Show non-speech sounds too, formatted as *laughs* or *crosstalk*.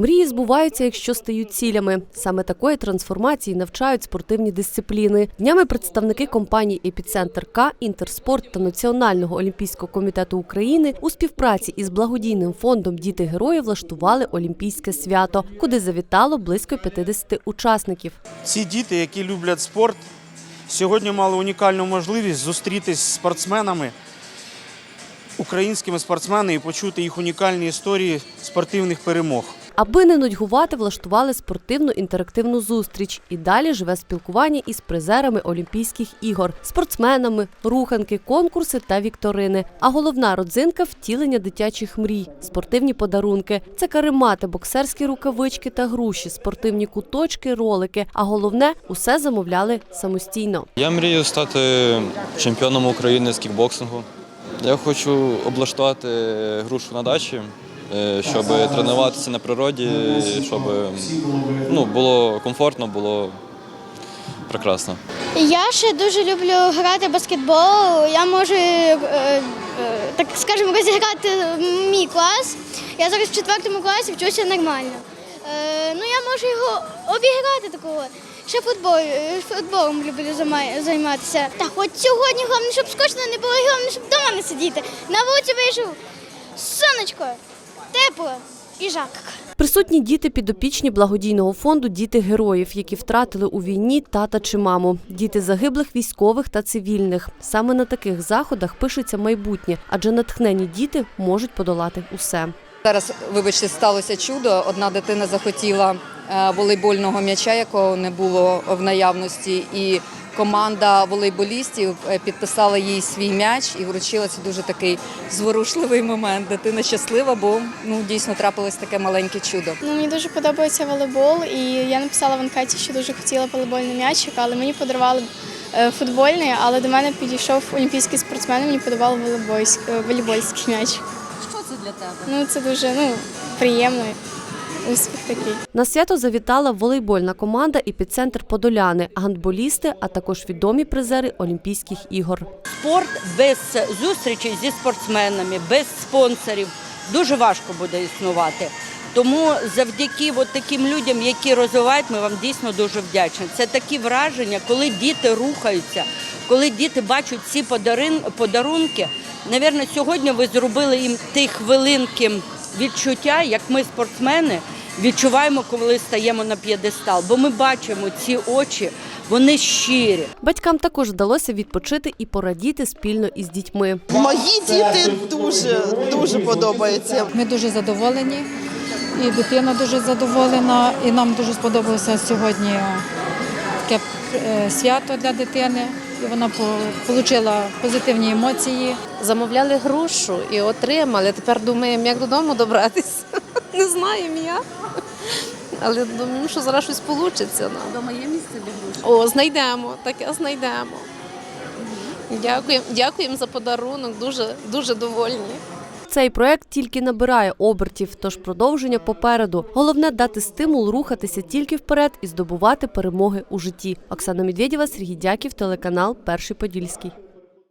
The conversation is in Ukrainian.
Мрії збуваються, якщо стають цілями. Саме такої трансформації навчають спортивні дисципліни. Днями представники компаній Епіцентр К, Інтерспорт та Національного олімпійського комітету України у співпраці із благодійним фондом Діти герої влаштували Олімпійське свято, куди завітало близько 50 учасників. Ці діти, які люблять спорт, сьогодні мали унікальну можливість зустрітись з спортсменами, українськими спортсменами і почути їх унікальні історії спортивних перемог. Аби не нудьгувати, влаштували спортивну інтерактивну зустріч. І далі живе спілкування із призерами Олімпійських ігор, спортсменами, руханки, конкурси та вікторини. А головна родзинка втілення дитячих мрій, спортивні подарунки. Це каремати, боксерські рукавички та груші, спортивні куточки, ролики. А головне, усе замовляли самостійно. Я мрію стати чемпіоном України з кікбоксингу. Я хочу облаштувати грушу на дачі, щоб тренуватися на природі, щоб ну, було комфортно, було прекрасно. Я ще дуже люблю грати в баскетбол. Я можу, е, е, так скажемо, розіграти мій клас. Я зараз в четвертому класі вчуся нормально. Е, ну, я можу його обіграти такого. Ще футбол, е, футболом люблю займатися. Та хоч сьогодні головне, щоб скучно не було, головне, щоб вдома не сидіти. На вулиці вийшов сонечко, тепло і жарко. Присутні діти підопічні благодійного фонду Діти героїв, які втратили у війні тата чи маму. Діти загиблих військових та цивільних. Саме на таких заходах пишеться майбутнє, адже натхнені діти можуть подолати усе. Зараз, вибачте, сталося чудо. Одна дитина захотіла е, волейбольного м'яча, якого не було в наявності, і команда волейболістів е, підписала їй свій м'яч і вручила це дуже такий зворушливий момент. Дитина щаслива, бо ну дійсно трапилось таке маленьке чудо. Ну, мені дуже подобається волейбол, і я написала в анкеті, що дуже хотіла волейбольний м'ячик, але мені подарували е, футбольний, але до мене підійшов олімпійський спортсмен, і мені волейбольський, е, волейбольський м'яч. Що це для тебе? Ну, це дуже ну, приємно. Успіх такий. На свято завітала волейбольна команда «Епіцентр Подоляни, гандболісти, а також відомі призери Олімпійських ігор. спорт без зустрічей зі спортсменами, без спонсорів дуже важко буде існувати. Тому завдяки от таким людям, які розвивають, ми вам дійсно дуже вдячні. Це такі враження, коли діти рухаються, коли діти бачать ці подарунки. Навірно, сьогодні ви зробили їм ті хвилинки відчуття, як ми, спортсмени, відчуваємо, коли стаємо на п'єдестал. Бо ми бачимо ці очі, вони щирі. Батькам також вдалося відпочити і порадіти спільно із дітьми. Мої діти дуже дуже подобаються. Ми дуже задоволені, і дитина дуже задоволена, і нам дуже сподобалося сьогодні таке е, свято для дитини. І вона отримала позитивні емоції. Замовляли грушу і отримали. Тепер думаємо, як додому добратися. *laughs* Не знаємо як. Але думаю, що зараз щось вийде. Вдома є місце для груші? О, знайдемо, таке знайдемо. Дякуємо, дякуємо за подарунок, дуже, дуже довольні. Цей проект тільки набирає обертів, тож продовження попереду. Головне дати стимул рухатися тільки вперед і здобувати перемоги у житті. Оксана Медведєва, Сергій Дяків, телеканал Перший Подільський.